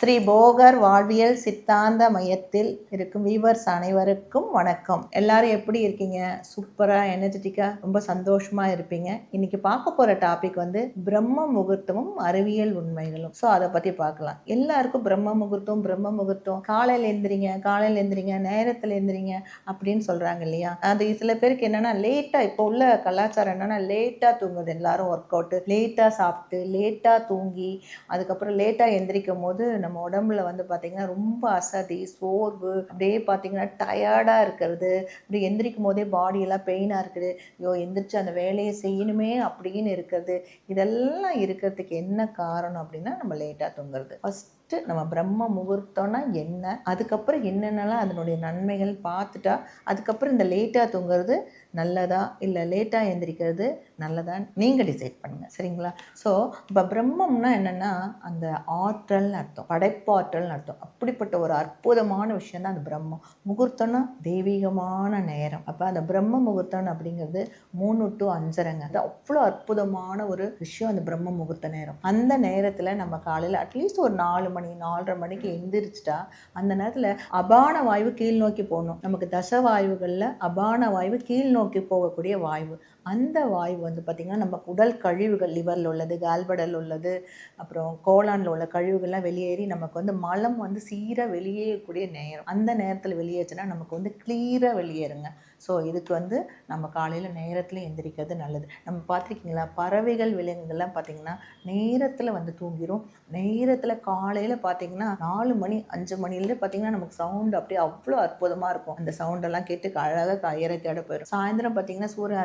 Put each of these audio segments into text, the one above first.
ஸ்ரீ போகர் வாழ்வியல் சித்தாந்த மையத்தில் இருக்கும் வீவர்ஸ் அனைவருக்கும் வணக்கம். எல்லாரும் எப்படி இருக்கீங்க? சூப்பராக எனர்ஜெட்டிக்காக ரொம்ப சந்தோஷமாக இருப்பீங்க. இன்னைக்கு பார்க்க போகிற டாபிக் வந்து பிரம்ம முகூர்த்தமும் அறிவியல் உண்மைகளும். ஸோ அதை பற்றி பார்க்கலாம். எல்லாருக்கும் பிரம்ம முகூர்த்தம் பிரம்ம முகூர்த்தம். காலையில் எந்திரிங்க காலையில் எந்திரிங்க நேரத்தில் எந்திரிங்க அப்படின்னு சொல்கிறாங்க இல்லையா? அது சில பேருக்கு என்னென்னா லேட்டாக இப்போ உள்ள கலாச்சாரம் என்னென்னா லேட்டாக தூங்குது. எல்லாரும் ஒர்க் அவுட்டு லேட்டாக சாப்பிட்டு லேட்டாக தூங்கி அதுக்கப்புறம் லேட்டாக எந்திரிக்கும் போது நம்ம உடம்புல வந்து பார்த்திங்கன்னா ரொம்ப அசதி சோர்வு அப்படியே பார்த்திங்கன்னா டயர்டாக இருக்கிறது. அப்படி எந்திரிக்கும் போதே பாடியெல்லாம் பெயினாக இருக்குது. ஐயோ எந்திரிச்சு அந்த வேலையை செய்யணுமே அப்படின்னு இருக்கிறது. இதெல்லாம் இருக்கிறதுக்கு என்ன காரணம் அப்படின்னா நம்ம லேட்டாக தூங்குறது. ஃபஸ்ட் ஃபஸ்ட்டு நம்ம பிரம்ம முகூர்த்தம்னா என்ன? அதுக்கப்புறம் என்னென்னலாம் அதனுடைய நன்மைகள் பார்த்துட்டா அதுக்கப்புறம் இந்த லேட்டாக தூங்குறது நல்லதா? இல்லை லேட்டாக எழுந்திரிக்கிறது நல்லதா? நீங்கள் டிசைட் பண்ணுங்கள் சரிங்களா? ஸோ இப்போ பிரம்மம்னா என்னென்னா அந்த ஆற்றல்னு அர்த்தம் படைப்பாற்றல்னு அர்த்தம். அப்படிப்பட்ட ஒரு அற்புதமான விஷயம் தான் அந்த பிரம்மம். முகூர்த்தம்னா தெய்வீகமான நேரம். அப்போ அந்த பிரம்ம முகூர்த்தம் அப்படிங்கிறது மூணு டு அஞ்சரைங்க. அது அவ்வளோ அற்புதமான ஒரு விஷயம் அந்த பிரம்ம முகூர்த்த நேரம். அந்த நேரத்தில் நம்ம காலையில் அட்லீஸ்ட் ஒரு நாலு மணி நாலரை மணிக்கு எந்திரிச்சிட்டா அந்த நேரத்தில் அபான வாய்வு கீழ் நோக்கி போகணும் நமக்கு தச வாயுகளில் அபான வாய்வு கீழ் நோக்கி போகக்கூடிய வாய்வு. அந்த வாயு வந்து பார்த்திங்கன்னா நம்ம உடல் கழிவுகள் லிவரில் உள்ளது கால்படல் உள்ளது அப்புறம் கோலானில் உள்ள கழிவுகள்லாம் வெளியேறி நமக்கு வந்து மலம் வந்து சீராக வெளியேறக்கூடிய நேரம். அந்த நேரத்தில் வெளியேச்சுன்னா நமக்கு வந்து கிளியராக வெளியேறுங்க. ஸோ இதுக்கு வந்து நம்ம காலையில் நேரத்தில் எந்திரிக்கிறது நல்லது. நம்ம பார்த்துருக்கீங்களா பறவைகள் விலங்குகள்லாம் பார்த்திங்கன்னா நேரத்தில் வந்து தூங்கிரும். நேரத்தில் காலையில் பார்த்திங்கன்னா நாலு மணி அஞ்சு மணிலேருந்து பார்த்திங்கன்னா நமக்கு சவுண்டு அப்படியே அவ்வளோ அற்புதமாக இருக்கும். அந்த சவுண்டெல்லாம் கேட்டு அழகாக இறை தேட போயிடும் சாயந்தரம் பார்த்திங்கன்னா சூரியன்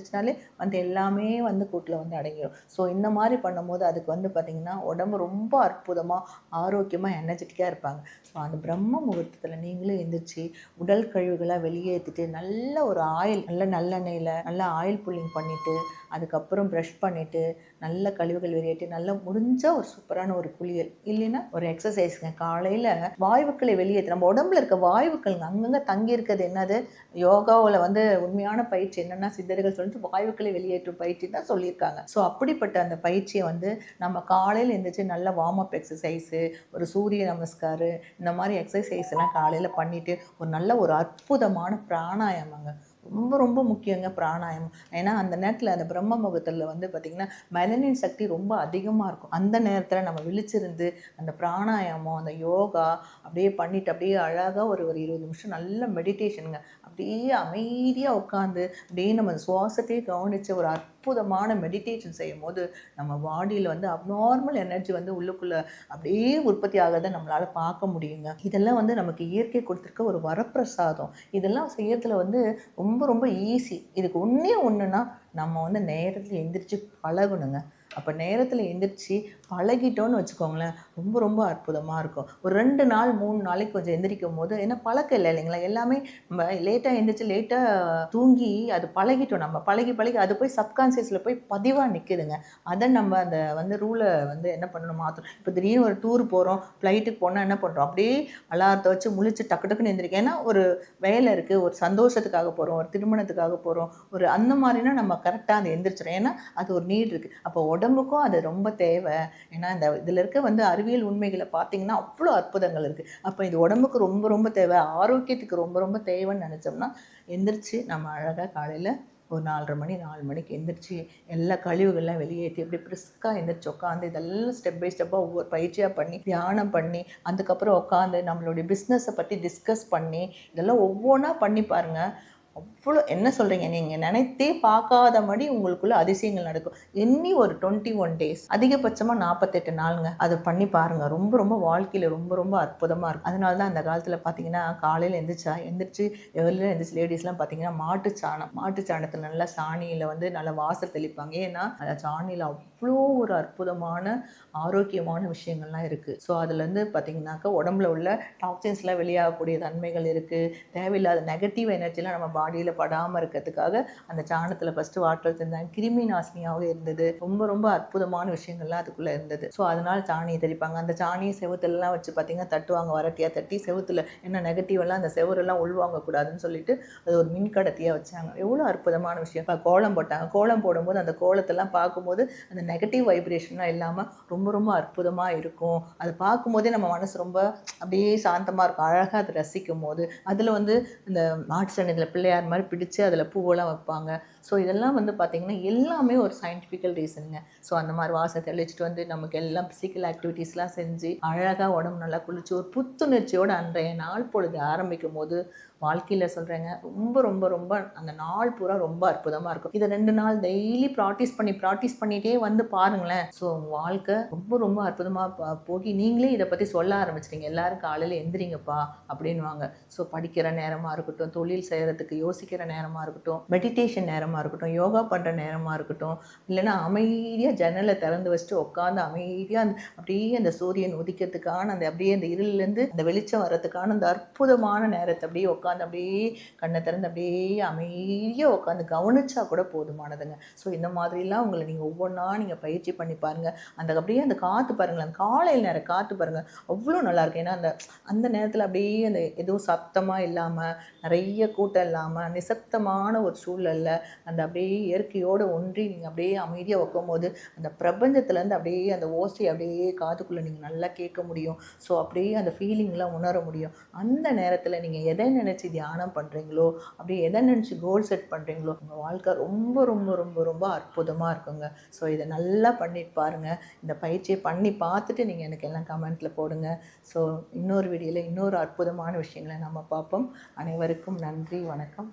அஸ்தமிச்சிச்சுனாலே வந்து எல்லாமே வந்து கூட்டில் வந்து அடங்கிடும் ஸோ இந்த மாதிரி பண்ணும்போது அதுக்கு வந்து பார்த்திங்கன்னா உடம்பு ரொம்ப அற்புதமாக ஆரோக்கியமாக எனர்ஜெட்டிக்காக இருப்பாங்க. ஸோ அந்த பிரம்ம முகூர்த்தத்தில் நீங்களும் எந்திரிச்சு உடல் கழிவுகளாக வெளியேற்றிட்டு நல்ல ஒரு ஆயில் நல்ல நல்லெண்ணெயில் நல்ல ஆயில் புல்லிங் பண்ணிவிட்டு அதுக்கப்புறம் ப்ரஷ் பண்ணிவிட்டு நல்ல கழிவுகள் வெளியேற்றி நல்லா முடிஞ்ச ஒரு சூப்பரான ஒரு குளியல் இல்லைன்னா ஒரு எக்ஸசைஸுங்க காலையில் வாயுக்களை வெளியேற்றி நம்ம உடம்புல இருக்க வாயுக்கள் அங்கங்கே தங்கி இருக்கிறது என்னது? யோகாவில் வந்து உண்மையான பயிற்சி என்னென்னா சித்தர்கள் வந்து வாயுக்களை வெளியேற்றும் பயிற்சி தான் சொல்லியிருக்காங்க. ஸோ அப்படிப்பட்ட அந்த பயிற்சியை வந்து நம்ம காலையில் எழுந்திரிச்சு நல்ல வார்ம் அப் எக்ஸசைஸு ஒரு சூரிய நமஸ்காரு இந்த மாதிரி எக்ஸசைஸ் எல்லாம் காலையில் பண்ணிவிட்டு ஒரு நல்ல ஒரு அற்புதமான பிராணாயாமங்க. ரொம்ப ரொம்ப முக்கியங்க பிராணாயாமம் ஏன்னா அந்த நேரத்தில் அந்த பிரம்ம முகத்தில் வந்து பார்த்திங்கன்னா மெலனின் சக்தி ரொம்ப அதிகமாக இருக்கும். அந்த நேரத்தில் நம்ம விழிச்சிருந்து அந்த பிராணாயாமம் அந்த யோகா அப்படியே பண்ணிட்டு அப்படியே அழகாக ஒரு ஒரு இருபது நிமிஷம் நல்ல மெடிடேஷனுங்க அப்படியே அமைதியாக உட்காந்து அப்படியே நம்ம சுவாசத்தையே கவனித்து ஒரு அற்புதமான மெடிடேஷன் செய்யும் போது நம்ம பாடியில் வந்து அப்நார்மல் எனர்ஜி வந்து உள்ளுக்குள்ளே அப்படியே உற்பத்தி ஆகிறத நம்மளால் பார்க்க முடியுங்க. இதெல்லாம் வந்து நமக்கு இயற்கை கொடுத்துருக்க ஒரு வரப்பிரசாதம். இதெல்லாம் செய்யறதுல வந்து ரொம்ப ரொம்ப ஈஸி இதுக்கு ஒன்றே ஒன்றுனா நம்ம வந்து நேரத்தில் எந்திரிச்சு பழகணுங்க. அப்போ நேரத்தில் எந்திரிச்சு பழகிட்டோன்னு வச்சுக்கோங்களேன் ரொம்ப ரொம்ப அற்புதமாக இருக்கும். ஒரு ரெண்டு நாள் மூணு நாளைக்கு கொஞ்சம் எந்திரிக்கும் போது ஏன்னா பழக்கம் இல்லை இல்லைங்களா? எல்லாமே நம்ம லேட்டாக எந்திரிச்சு லேட்டாக தூங்கி அது பழகிட்டோம் நம்ம. பழகி பழகி அது போய் சப்கான்சியஸில் போய் பதிவாக நிற்குதுங்க அதை நம்ம அந்த வந்து ரூலை வந்து என்ன பண்ணணும் மாற்றணும் இப்போ திடீர்னு ஒரு டூர் போகிறோம் ஃப்ளைட்டுக்கு போனால் என்ன பண்ணுறோம் அப்படியே அலாரத்தை வச்சு முழிச்சு டக்கு டக்குன்னு எந்திரிக்க. ஏன்னா ஒரு வேலை இருக்குது ஒரு சந்தோஷத்துக்காக போகிறோம் ஒரு திருமணத்துக்காக போகிறோம் ஒரு அந்த மாதிரினா நம்ம கரெக்டாக அதை எந்திரிச்சிடும் ஏன்னா அது ஒரு நீட் இருக்குது அப்போ உடம்புக்கும் அது ரொம்ப தேவை. ஏன்னா இந்த இதில் இருக்க வந்து அறிவியல் உண்மைகளை பார்த்தீங்கன்னா அவ்வளோ அற்புதங்கள் இருக்குது அப்போ இது உடம்புக்கு ரொம்ப ரொம்ப தேவை. ஆரோக்கியத்துக்கு ரொம்ப ரொம்ப தேவைன்னு நினச்சோம்னா எந்திரிச்சு நம்ம அழகாக காலையில் ஒரு நாலரை மணி நாலு மணிக்கு எந்திரிச்சு எல்லா கழிவுகள்லாம் வெளியேற்றி எப்படி பிரிஸ்காக எந்திரிச்சு உட்காந்து இதெல்லாம் ஸ்டெப் பை ஸ்டெப்பாக ஒவ்வொரு பயிற்சியாக பண்ணி தியானம் பண்ணி அதுக்கப்புறம் உட்காந்து நம்மளுடைய பிஸ்னஸை பற்றி டிஸ்கஸ் பண்ணி இதெல்லாம் ஒவ்வொன்றா பண்ணி பாருங்கள் அவ்வளோ என்ன சொல்கிறீங்க நீங்கள் நினைத்தே பார்க்காத மாதிரி உங்களுக்குள்ள அதிசயங்கள் நடக்கும். எண்ணி ஒரு டுவெண்ட்டி ஒன் டேஸ் அதிகபட்சமாக நாற்பத்தெட்டு நாளுங்க. அதை பண்ணி பாருங்கள் ரொம்ப ரொம்ப வாழ்க்கையில் ரொம்ப ரொம்ப அற்புதமாக இருக்கும். அதனால தான் அந்த காலத்தில் பார்த்தீங்கன்னா காலையில் எந்திரிச்சா எந்திரிச்சு எவ்வளோ எந்திரிச்சு லேடிஸ்லாம் பார்த்தீங்கன்னா மாட்டு சாணம் மாட்டு சாணத்தில் நல்லா சாணியில் வந்து நல்லா வாசல் தெளிப்பாங்க. ஏன்னா அந்த சாணியில் அவ்வளோ ஒரு அற்புதமான ஆரோக்கியமான விஷயங்கள்லாம் இருக்குது ஸோ அதுலேருந்து பார்த்தீங்கன்னாக்கா உடம்புல உள்ள டாக்ஸின்ஸ்லாம் வெளியாகக்கூடிய தன்மைகள் இருக்குது தேவையில்லாத நெகட்டிவ் எனர்ஜிலாம் நம்ம பாடியில் படாமல் இருக்கிறதுக்காக அந்த சாணத்தில் ஃபஸ்ட்டு வாட்டர் தெளிந்தாங்க கிருமி நாசினியாகவும் இருந்தது. ரொம்ப ரொம்ப அற்புதமான விஷயங்கள்லாம் அதுக்குள்ளே இருந்தது. ஸோ அதனால் சாணியை தெளிப்பாங்க. அந்த சாணியை செவுத்துலலாம் வச்சு பார்த்தீங்கன்னா தட்டுவாங்க வரட்டியாக தட்டி செவுத்துல என்ன நெகட்டிவெல்லாம் அந்த செவரெல்லாம் உள்வாங்கக்கூடாதுன்னு சொல்லிட்டு அது ஒரு மின் கடத்தியாக வச்சாங்க. எவ்வளோ அற்புதமான விஷயம். இப்போ கோலம் போட்டாங்க. கோலம் போடும்போது அந்த கோலத்தெல்லாம் பார்க்கும்போது அந்த நெகட்டிவ் வைப்ரேஷன்லாம் இல்லாமல் ரொம்ப ரொம்ப அற்புதமாக இருக்கும். அதை பார்க்கும்போதே நம்ம மனசு ரொம்ப அப்படியே சாந்தமாக இருக்கும். அழகாக அதை ரசிக்கும் போது அதில் வந்து இந்த மாட்டு சன்னதியில் பிள்ளையார் மாதிரி பிடிச்சு அதில் பூவெல்லாம் வைப்பாங்க. ஸோ இதெல்லாம் வந்து பார்த்திங்கன்னா எல்லாமே ஒரு சயின்டிஃபிக்கல் ரீசனுங்க ஸோ அந்த மாதிரி வாசனை தெளிச்சிட்டு வந்து நமக்கு எல்லாம் ஃபிசிக்கல் ஆக்டிவிட்டீஸ்லாம் செஞ்சு அழகாக உடம்பு நல்லா குளிச்சு ஒரு புத்துணர்ச்சியோடு அன்றைய நாள் பொழுது ஆரம்பிக்கும் போது வாழ்க்கையில் சொல்கிறேங்க ரொம்ப ரொம்ப ரொம்ப அந்த நாள் பூரா ரொம்ப அற்புதமாக இருக்கும். இதை ரெண்டு நாள் டெய்லி ப்ராக்டிஸ் பண்ணி ப்ராக்டிஸ் பண்ணிகிட்டே வந்து பாருங்களேன். ஸோ உங்கள் வாழ்க்கை ரொம்ப ரொம்ப அற்புதமாக போகி. நீங்களே இதை பற்றி சொல்ல ஆரம்பிச்சிட்டீங்க. எல்லாரும் காலையில் எந்திரிங்கப்பா அப்படின்வாங்க ஸோ படிக்கிற நேரமாக இருக்கட்டும் தொழில் செய்கிறதுக்கு யோசிக்கிற நேரமாக இருக்கட்டும் மெடிடேஷன் நேரமாக இருக்கட்டும் யோகா பண்ணுற நேரமாக இருக்கட்டும் இல்லைன்னா அமைதியாக ஜன்னலை திறந்து வச்சுட்டு உட்காந்து அமைதியாக அந்த அப்படியே அந்த சூரியன் உதிக்கிறதுக்கான அந்த அப்படியே அந்த இருளிலேருந்து அந்த வெளிச்சம் வர்றதுக்கான அந்த அற்புதமான நேரத்தை அப்படியே உட்காந்து உட்காந்து அப்படியே கண்ணை திறந்து அப்படியே அமைதியாக உட்காந்து கவனிச்சா கூட போதுமானதுங்க. ஸோ இந்த மாதிரிலாம் உங்களை நீங்கள் ஒவ்வொன்றா நீங்கள் பயிற்சி பண்ணி பாருங்கள் அந்த அப்படியே அந்த காற்று பாருங்களேன் அந்த காலையில் நேரம் காற்று பாருங்கள் அவ்வளோ நல்லாயிருக்கும் ஏன்னா அந்த அந்த நேரத்தில் அப்படியே அந்த எதுவும் சத்தமாக இல்லாமல் நிறைய கூட்டம் இல்லாமல் நிசப்தமான ஒரு சூழலில் அந்த அப்படியே இயற்கையோடு ஒன்றி நீங்கள் அப்படியே அமைதியாக வைக்கும்போது அந்த பிரபஞ்சத்துலேருந்து அப்படியே அந்த ஓசை அப்படியே காதுக்குள்ளே நீங்கள் நல்லா கேட்க முடியும். ஸோ அப்படியே அந்த ஃபீலிங்லாம் உணர முடியும். அந்த நேரத்தில் நீங்கள் எதை நினச்சி தியானம் பண்ணுறீங்களோ அப்படியே எதை நினச்சி கோல் செட் பண்ணுறீங்களோ உங்கள் வாழ்க்கை ரொம்ப ரொம்ப ரொம்ப ரொம்ப அற்புதமாக இருக்குங்க. ஸோ இதை நல்லா பண்ணி பாருங்கள் இந்த பயிற்சியை பண்ணி பார்த்துட்டு நீங்கள் எனக்கு எல்லாம் கமெண்ட்டில் போடுங்க. ஸோ இன்னொரு வீடியோவில் இன்னொரு அற்புதமான விஷயங்களை நம்ம பார்ப்போம். அனைவருக்கும் நன்றி வணக்கம்.